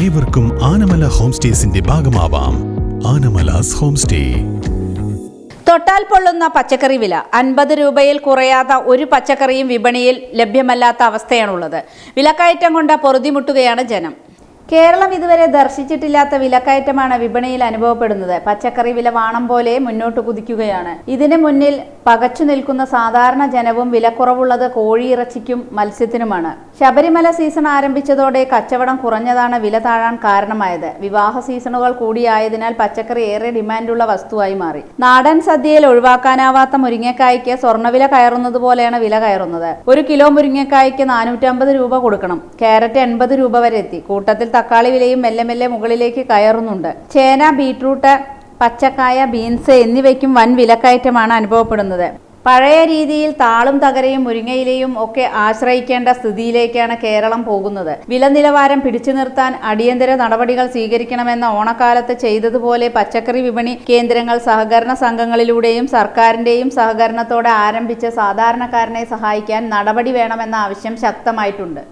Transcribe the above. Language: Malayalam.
ഏവർക്കും ആനമല ഹോം സ്റ്റേസിന്റെ ഭാഗമാവാം. ആനമലാസ് ഹോം സ്റ്റേ തൊട്ടാൽ പൊള്ളുന്ന പച്ചക്കറി വില അൻപത് രൂപയിൽ കുറയാത്ത ഒരു പച്ചക്കറിയും വിപണിയിൽ ലഭ്യമല്ലാത്ത അവസ്ഥയാണുള്ളത്. വിലക്കയറ്റം കൊണ്ട് പൊറുതിമുട്ടുകയാണ് ജനം. കേരളം ഇതുവരെ ദർശിച്ചിട്ടില്ലാത്ത വിലക്കയറ്റമാണ് വിപണിയിൽ അനുഭവപ്പെടുന്നത്. പച്ചക്കറി വില വാണം പോലെ മുന്നോട്ട് കുതിക്കുകയാണ്. ഇതിന് മുന്നിൽ പകച്ചു നിൽക്കുന്ന സാധാരണ ജനവും വിലക്കുറവുള്ളത് കോഴിയിറച്ചിക്കും മത്സ്യത്തിനുമാണ്. ശബരിമല സീസൺ ആരംഭിച്ചതോടെ കച്ചവടം കുറഞ്ഞതാണ് വില താഴാൻ കാരണമായത്. വിവാഹ സീസണുകൾ കൂടിയായതിനാൽ പച്ചക്കറി ഏറെ ഡിമാൻഡുള്ള വസ്തുവായി മാറി. നാടൻ സദ്യയിൽ ഒഴിവാക്കാനാവാത്ത മുരിങ്ങക്കായ്ക്ക് സ്വർണവില കയറുന്നത് പോലെയാണ് വില കയറുന്നത്. ഒരു കിലോ മുരിങ്ങക്കായ്ക്ക് നാനൂറ്റമ്പത് രൂപ കൊടുക്കണം. ക്യാരറ്റ് എൺപത് രൂപ വരെ എത്തി. കൂട്ടത്തിൽ തക്കാളി വിലയും മെല്ലെ മെല്ലെ മുകളിലേക്ക് കയറുന്നുണ്ട്. ചേന ബീട്രൂട്ട് പച്ചക്കായ ബീൻസ് എന്നിവയ്ക്കും വൻ വിലക്കയറ്റമാണ് അനുഭവപ്പെടുന്നത്. പഴയ രീതിയിൽ താളും തകരയും മുരിങ്ങയിലയും ഒക്കെ ആശ്രയിക്കേണ്ട സ്ഥിതിയിലേക്കാണ് കേരളം പോകുന്നത്. വില നിലവാരം പിടിച്ചു നിർത്താൻ അടിയന്തര നടപടികൾ സ്വീകരിക്കണമെന്ന ഓണക്കാലത്ത് ചെയ്തതുപോലെ പച്ചക്കറി വിപണി കേന്ദ്രങ്ങൾ സഹകരണ സംഘങ്ങളിലൂടെയും സർക്കാരിന്റെയും സഹകരണത്തോടെ ആരംഭിച്ച് സാധാരണക്കാരനെ സഹായിക്കാൻ നടപടി വേണമെന്ന ആവശ്യം ശക്തമായിട്ടുണ്ട്.